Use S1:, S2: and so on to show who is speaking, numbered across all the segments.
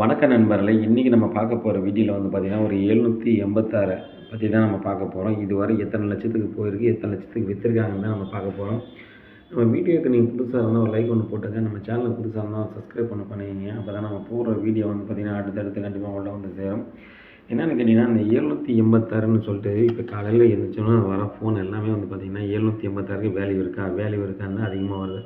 S1: வணக்க நண்பர்களே இன்றைக்கி நம்ம பார்க்க போகிற வீடியோவில் வந்து பார்த்திங்கன்னா ஒரு எழுநூற்றி எண்பத்தாறு பற்றி தான் நம்ம பார்க்க போகிறோம் இதுவரை எத்தனை லட்சத்துக்கு போயிருக்கு எத்தனை லட்சத்துக்கு விற்றுருக்காங்கன்னு தான் நம்ம பார்க்க போகிறோம் நம்ம வீடியோக்கு நீங்கள் புதுசாக இருந்தால் ஒரு லைக் ஒன்று போட்டுங்க நம்ம சேனலுக்கு புதுசாக இருந்தால் சப்ஸ்கிரைப் பண்ண பண்ணிங்க அப்போ தான் நம்ம போடுற வீடியோ வந்து பார்த்திங்கன்னா அடுத்தடுத்து கண்டிப்பாக உள்ள வந்து சேரும். என்னென்னு கேட்டிங்கன்னா இந்த எழுநூற்றி எண்பத்தாறுன்னு சொல்லிட்டு இப்போ காலையில் எழுந்திரிச்சோன்னா வர ஃபோன் எல்லாமே வந்து பார்த்திங்கன்னா எழுநூற்றி எண்பத்தாறுக்கு வேல்யூ இருக்கா? வேல்யூ இருக்கான்னு அதிகமாக வருது.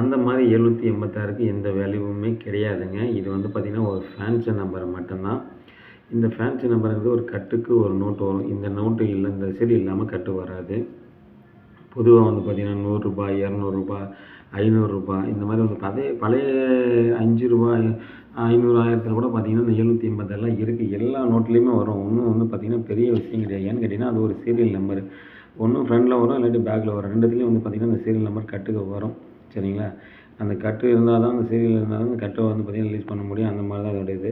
S1: அந்த மாதிரி எழுநூற்றி எண்பத்தாறுக்கு எந்த வேல்யூவுமே கிடையாதுங்க. இது வந்து பார்த்திங்கன்னா ஒரு ஃபேன்சி நம்பர் மட்டும்தான். இந்த ஃபேன்சி நம்பருங்கிறது ஒரு கட்டுக்கு ஒரு நோட்டு வரும். இந்த நோட்டு இல்லை இந்த சரி இல்லாமல் கட்டு வராது. பொதுவாக வந்து பார்த்திங்கன்னா நூறுரூபா இரநூறுபா ஐநூறுரூபா இந்த மாதிரி வந்து பழைய பழைய அஞ்சு ரூபா ஐநூறு ஆயிரத்தில் கூட பார்த்திங்கன்னா இந்த எழுநூற்றி எண்பத்தெல்லாம் இருக்குது எல்லா நோட்லேயுமே வரும். ஒன்றும் வந்து பார்த்திங்கன்னா பெரிய விஷயம் கிடையாது. ஏன்னு கேட்டிங்கன்னா அது ஒரு சீரியல் நம்பர் ஒன்றும் ஃப்ரண்டில் வரும் இல்லாட்டி பேக்கில் வரும். ரெண்டுத்துலேயும் வந்து பார்த்திங்கன்னா இந்த சீரியல் நம்பர் கட்டுக்கு வரும். சரிங்களா? அந்த கட்டு இருந்தால் தான் அந்த சீரியல் இருந்தால் தான் அந்த கட்டை வந்து பார்த்திங்கன்னா ரிலீஸ் பண்ண முடியும். அந்த மாதிரி தான் அதோட இது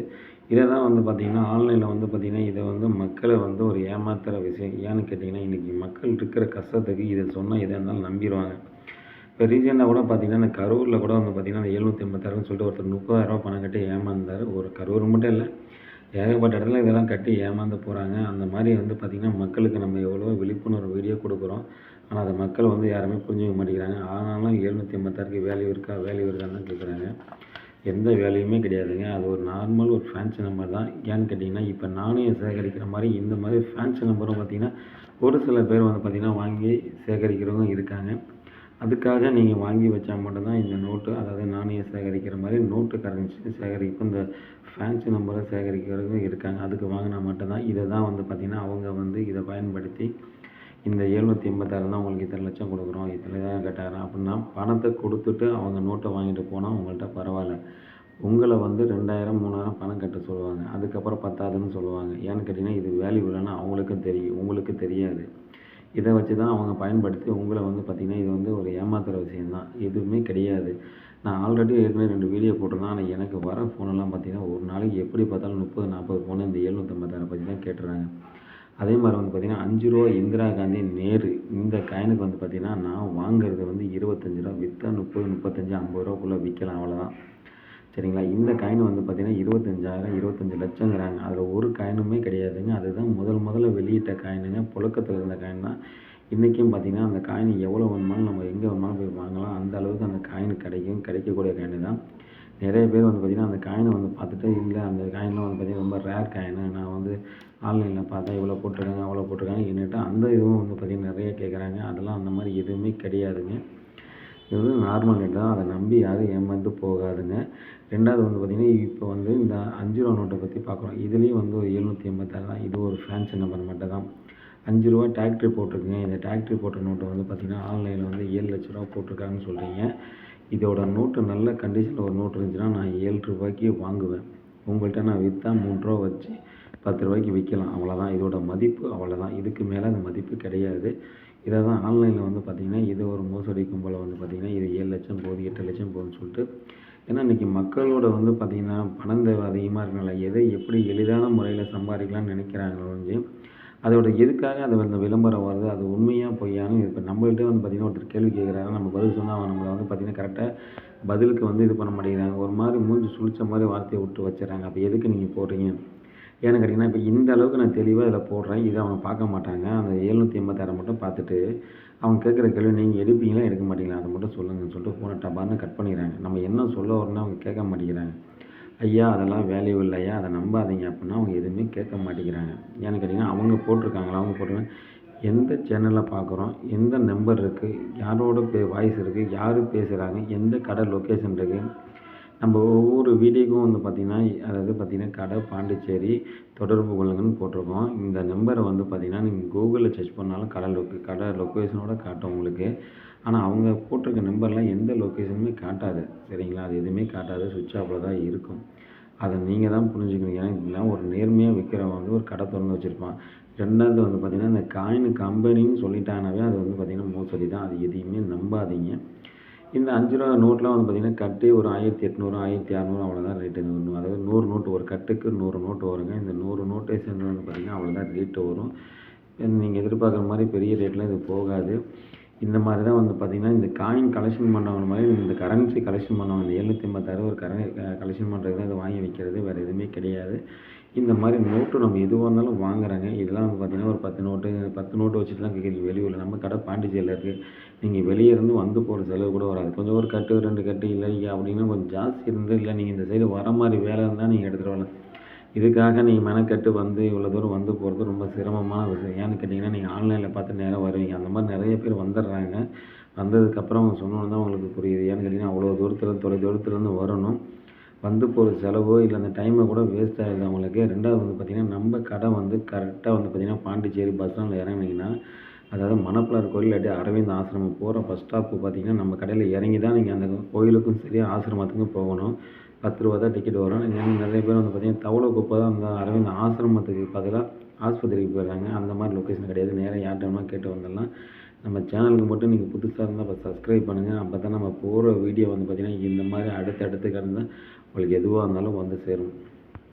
S1: இதை தான் வந்து பார்த்திங்கன்னா ஆன்லைனில் வந்து பார்த்திங்கன்னா இதை வந்து மக்களை வந்து ஒரு ஏமாத்துகிற விஷயம். ஏன்னு கேட்டிங்கன்னா இன்றைக்கி மக்கள் இருக்கிற கஷ்டத்துக்கு இதை சொன்னால் எதாக இருந்தாலும் நம்பிடுவாங்க இப்போ ரீசெண்டாக கூட பார்த்திங்கன்னா இந்த கரூரில் கூட வந்து பார்த்திங்கன்னா அந்த எழுநூற்றி எண்பத்தாறுன்னு சொல்லிட்டு ஒருத்தர் முப்பதாயிரரூபா பணம் கட்டி ஏமாந்தார். ஒரு கரூர் மட்டும் இல்லை ஏகப்பட்ட இடத்துல இதெல்லாம் கட்டி ஏமாந்து போகிறாங்க அந்த மாதிரி வந்து பார்த்திங்கன்னா மக்களுக்கு நம்ம எவ்வளோ விழிப்புணர்வு வீடியோ கொடுக்குறோம். ஆனால் அதை மக்கள் வந்து யாருமே புரிஞ்சுக்க மாட்டேங்கிறாங்க. ஆனாலும் எழுநூற்றி ஐம்பத்தாறுக்கு வேல்யூ இருக்கா? வேல்யூ இருக்கான்னு தான் கேட்குறாங்க எந்த வேல்யூமே கிடையாதுங்க. அது ஒரு நார்மல் ஒரு ஃபேன்சி நம்பர் தான். ஏன்னு கேட்டிங்கன்னா இப்போ நாணயம் சேகரிக்கிற மாதிரி இந்த மாதிரி ஃபேன்சி நம்பரும் பார்த்திங்கன்னா ஒரு சில பேர் வந்து பார்த்திங்கன்னா வாங்கி சேகரிக்கிறவங்க இருக்காங்க. அதுக்காக நீங்கள் வாங்கி வச்சா மட்டும்தான் இந்த நோட்டு அதாவது நாணயம் சேகரிக்கிற மாதிரி நோட்டு கரன்சி சேகரிக்கும் இந்த ஃபேன்சி நம்பரை சேகரிக்கிறவங்க இருக்காங்க. அதுக்கு வாங்கினா மட்டும்தான். இதை தான் வந்து பார்த்திங்கன்னா அவங்க வந்து இதை பயன்படுத்தி இந்த எழுநூற்றி எண்பத்தாறு தான் உங்களுக்கு இத்தனை லட்சம் கொடுக்குறோம் இத்தனை தான் கட்டாயிரம் அப்படின்னா பணத்தை கொடுத்துட்டு அவங்க நோட்டை வாங்கிட்டு போனால் உங்கள்கிட்ட பரவாயில்ல. உங்களை வந்து ரெண்டாயிரம் மூணாயிரம் பணம் கட்ட சொல்லுவாங்க. அதுக்கப்புறம் பத்தாதுன்னு சொல்லுவாங்க. ஏன்னு கேட்டிங்கன்னா இது வேல்யூ இல்லைன்னா அவங்களுக்கும் தெரியும். உங்களுக்கு தெரியாது. இதை வச்சு தான் அவங்க பயன்படுத்தி உங்களை வந்து பார்த்திங்கன்னா இது வந்து ஒரு ஏமாத்துகிற விஷயந்தான் எதுவுமே கிடையாது. நான் ஆல்ரெடி ஏற்கனவே ரெண்டு வீடியோ போட்டிருந்தேன். ஆனால் எனக்கு வர ஃபோனெல்லாம் பார்த்திங்கன்னா ஒரு நாளைக்கு எப்படி பார்த்தாலும் முப்பது நாற்பது ஃபோனு இந்த எழுநூற்றம்பத்தாயிரம் பற்றி தான் கேட்டுறாங்க. அதே மாதிரி வந்து பார்த்திங்கன்னா அஞ்சு ரூபா இந்திரா காந்தி நேரு இந்த காயினுக்கு வந்து பார்த்திங்கன்னா நான் வாங்குறது வந்து இருபத்தஞ்சி ரூபா விற்றா முப்பது முப்பத்தஞ்சு ஐம்பது ரூபாக்குள்ளே விற்கலாம் அவ்வளோதான் சரிங்களா? இந்த காயின் வந்து பார்த்திங்கன்னா இருபத்தஞ்சாயிரம் இருபத்தஞ்சி லட்சங்கிறாங்க அதில் ஒரு காயினுமே கிடையாதுங்க. அதுதான் முதல் முதல்ல வெளியிட்ட காயினுங்க புழக்கத்தில் இருந்த காயின் தான். இன்றைக்கும் பார்த்திங்கன்னா அந்த காயின் எவ்வளோ வேணுமாலும் நம்ம எங்கே வேணுமாலும் போய் வாங்கலாம். அந்த அளவுக்கு அந்த காயின் கிடைக்கும். கிடைக்கக்கூடிய காயின் தான். நிறைய பேர் வந்து பார்த்திங்கன்னா அந்த காயினை வந்து பார்த்துட்டு இல்லை. அந்த காயின்லாம் வந்து பார்த்திங்கன்னா ரொம்ப ரேர் காயினு நான் வந்து ஆன்லைனில் பார்த்தா இவ்வளோ போட்டிருக்காங்க அவ்வளோ போட்டிருக்காங்க. என்னட்டு அந்த இதுவும் வந்து பார்த்திங்கன்னா நிறைய கேட்குறாங்க. அதெல்லாம் அந்த மாதிரி எதுவுமே கிடையாதுங்க. இது வந்து நார்மல் ரேட் தான். அதை நம்பி யாரும் ஏமாந்து போகாதுங்க. ரெண்டாவது வந்து பார்த்திங்கன்னா இப்போ வந்து இந்த அஞ்சு ரூபா நோட்டை பற்றி பார்க்குறோம் இதுலேயும் வந்து ஒரு எழுநூற்றி எண்பத்தாறு தான். இது ஒரு ஃபேன்சி நம்பர் மட்டும் தான் அஞ்சு ரூபா டேக்ட்ரி போட்டிருக்குங்க. இந்த டேக்ட்ரி போட்ட நோட்டை வந்து பார்த்திங்கன்னா ஆன்லைனில் வந்து ஏழு லட்ச ரூபா போட்டிருக்காங்கன்னு சொல்கிறீங்க இதோட நோட்டு நல்ல கண்டிஷனில் ஒரு நோட்டு இருந்துச்சுன்னா நான் ஏழு ரூபாய்க்கு வாங்குவேன். உங்கள்கிட்ட நான் விற்றா மூணு ரூபா வச்சு பத்து ரூபாய்க்கு விற்கலாம் அவ்வளோதான் இதோட மதிப்பு அவ்வளோதான் இதுக்கு மேலே அந்த மதிப்பு கிடையாது. இதை தான் ஆன்லைனில் வந்து பார்த்திங்கன்னா இது ஒரு மோசடி கும்பலை வந்து பார்த்திங்கன்னா இது ஏழு லட்சம் போகுது எட்டு லட்சம் போகுதுன்னு சொல்லிட்டு ஏன்னா இன்றைக்கி மக்களோட வந்து பார்த்திங்கன்னா பணம் தேவை அதிகமாக இருக்கனால எதை எப்படி எளிதான முறையில் சம்பாதிக்கலாம்னு நினைக்கிறாங்களோ அதோட எதுக்காக அது அந்த விளம்பரம் வருது அது உண்மையாக பொய்யானு இப்போ நம்மள்கிட்ட வந்து பார்த்திங்கன்னா ஒருத்தர் கேள்வி கேட்குறாங்க நம்ம பதில் சொன்னால் அவன் நம்மளை வந்து பார்த்திங்கன்னா கரெக்டாக பதிலுக்கு வந்து இது பண்ண மாட்டேங்கிறாங்க. ஒரு மாதிரி மூஞ்சி சுழிச்ச மாதிரி வார்த்தையை விட்டு வச்சிடறாங்க. அப்போ எதுக்கு நீங்கள் போடுறீங்க ஏன்னு கேட்டிங்கன்னா இப்போ இந்த அளவுக்கு நான் தெளிவாக இதில் போடுறேன். இதை அவங்க பார்க்க மாட்டாங்க. அந்த எழுநூற்றி எண்பத்தாறு மட்டும் பார்த்துட்டு அவங்க கேட்குற கேள்வி நீங்கள் எடுப்பீங்களா? எடுக்க மாட்டீங்களா? அதை மட்டும் சொல்லுங்கன்னு சொல்லிட்டு ஃபோனை டபார்னு கட் பண்ணிடுறாங்க. நம்ம என்ன சொல்ல வரோன்னு அவங்க கேட்க மாட்டேங்கிறாங்க. ஐயா அதெல்லாம் வேல்யூ இல்லையா அதை நம்பாதீங்க அப்படின்னா அவங்க எதுவுமே கேட்க மாட்டேங்கிறாங்க. ஏன்னு கேட்டிங்கன்னா அவங்க போட்டிருக்காங்களா? அவங்க போட்டிருக்காங்க. எந்த சேனலில் பார்க்குறோம்? எந்த நம்பர் இருக்குது யாரோட பே வாய்ஸ் இருக்குது யார் பேசுகிறாங்க எந்த கடை லொக்கேஷன் இருக்குது நம்ம ஒவ்வொரு வீடியோக்கும் வந்து பார்த்திங்கன்னா அதாவது பார்த்திங்கன்னா கடை பாண்டிச்சேரி தொடர்பு கொள்ளுங்கன்னு போட்டிருக்கோம். இந்த நம்பரை வந்து பார்த்திங்கன்னா நீங்கள் கூகுளில் சர்ச் பண்ணாலும் கடை லொக்கு கடை லொக்கேஷனோட காட்டும் உங்களுக்கு. ஆனால் அவங்க போட்டிருக்க நம்பர்லாம் எந்த லொக்கேஷனுமே காட்டாது. சரிங்களா? அது எதுவுமே காட்டாது. சுவிட்ச் ஆஃபில் தான் இருக்கும். அதை நீங்கள் தான் புரிஞ்சுக்கணும். ஏன்னா இதெல்லாம் ஒரு நேர்மையாக விற்கிறவன் வந்து ஒரு கடை திறந்து வச்சுருப்பான். ரெண்டாவது வந்து பார்த்திங்கன்னா இந்த காயின் கம்பெனின்னு சொல்லிட்டாங்கனாவே அது வந்து பார்த்திங்கன்னா மோசடி தான். அது எதையுமே நம்பாதீங்க. இந்த அஞ்சு ரூபா நோட்லாம் வந்து பார்த்திங்கன்னா கட்டி ஒரு ஆயிரத்தி எட்நூறு ஆயிரத்தி அறநூறு அவ்வளோதான் ரேட்டு வரும். அதாவது நூறு நோட்டு ஒரு கட்டுக்கு நூறு நோட்டு வருங்க. இந்த நூறு நோட்டை சேர்ந்து வந்து பார்த்திங்கன்னா அவ்வளோதான் ரேட்டு வரும். நீங்கள் எதிர்பார்க்குற மாதிரி பெரிய ரேட்லாம் இது போகாது. இந்த மாதிரி தான் வந்து பார்த்திங்கன்னா இந்த காயின் கலெக்ஷன் பண்ணவங்க மாதிரி இந்த கரன்சி கலெக்ஷன் பண்ணவங்க இந்த எழுநூற்றி ஐம்பத்தாறு ஒரு கரன் கலெக்ஷன் பண்ணுறது தான் இதை வாங்கி வைக்கிறது. வேறு எதுவுமே கிடையாது. இந்த மாதிரி நோட்டு நம்ம எதுவாக இருந்தாலும் வாங்குறாங்க. இதெல்லாம் வந்து பார்த்திங்கன்னா ஒரு பத்து நோட்டு பத்து நோட்டு வச்சுட்டுலாம் கேட்குறது வெளியூரில். நம்ம கடை பாண்டிச்சேரியில் இருக்குது நீங்கள் வெளியே இருந்து வந்து போகிற செலவு கூட வராது. கொஞ்சம் ஒரு கட்டு ரெண்டு கட்டு இல்லை அப்படின்னா கொஞ்சம் ஜாஸ்தி இருந்து இல்லை நீங்கள் இந்த சைடு வர மாதிரி வேலை இருந்தால் நீங்கள் எடுத்துகிட்டு வரலாம். இதுக்காக நீங்கள் மெனக்கட்டு வந்து இவ்வளோ தூரம் வந்து போகிறது ரொம்ப சிரமமான விஷயம். ஏன்னு கேட்டிங்கன்னா நீங்கள் ஆன்லைனில் பார்த்து நேராக வருவீங்க. அந்த மாதிரி நிறைய பேர் வந்துடுறாங்க. வந்ததுக்கப்புறம் அவங்க சொன்னோன்னு தான் உங்களுக்கு புரியுது. ஏன்னு கேட்டிங்கன்னா அவ்வளோ தூரத்தில் தொலை தூரத்துலேருந்து வரணும். வந்து போகிற செலவோ இல்லை அந்த டைமை கூட வேஸ்ட் ஆகிடுது அவங்களுக்கு. ரெண்டாவது வந்து பார்த்திங்கன்னா நம்ம கடை வந்து கரெக்டாக வந்து பார்த்திங்கன்னா பாண்டிச்சேரி பஸ் ஸ்டாண்டில் இறங்குனீங்கன்னா அதாவது மணப்பிளார் கோயில் இல்லாட்டி அரவிந்த் ஆசிரமம் போகிற பஸ் ஸ்டாப்பு பார்த்திங்கன்னா நம்ம கடையில் இறங்கி தான் நீங்கள் அந்த கோயிலுக்கும் சரி ஆசிரமத்துக்கும் போகணும். பத்து ரூபா தான் டிக்கெட் வரும். நிறைய பேர் வந்து பார்த்திங்கன்னா தவளை குப்பை தான் அந்த அரவிந்த் ஆசிரமத்துக்கு பதிலாக ஆஸ்பத்திரிக்கு போயிடுறாங்க. அந்த மாதிரி லொக்கேஷன் கிடையாது. நேராக யார்கிட்ட கேட்டு வந்துடலாம். நம்ம சேனலுக்கு மட்டும் நீங்கள் புதுசாக இருந்தால் இப்போ சப்ஸ்கிரைப் பண்ணுங்கள் அப்போ தான் நம்ம போகிற வீடியோ வந்து பார்த்திங்கன்னா இந்த மாதிரி அடுத்தடுத்து கிடந்தால் உங்களுக்கு எதுவாக இருந்தாலும் வந்து சேரும்.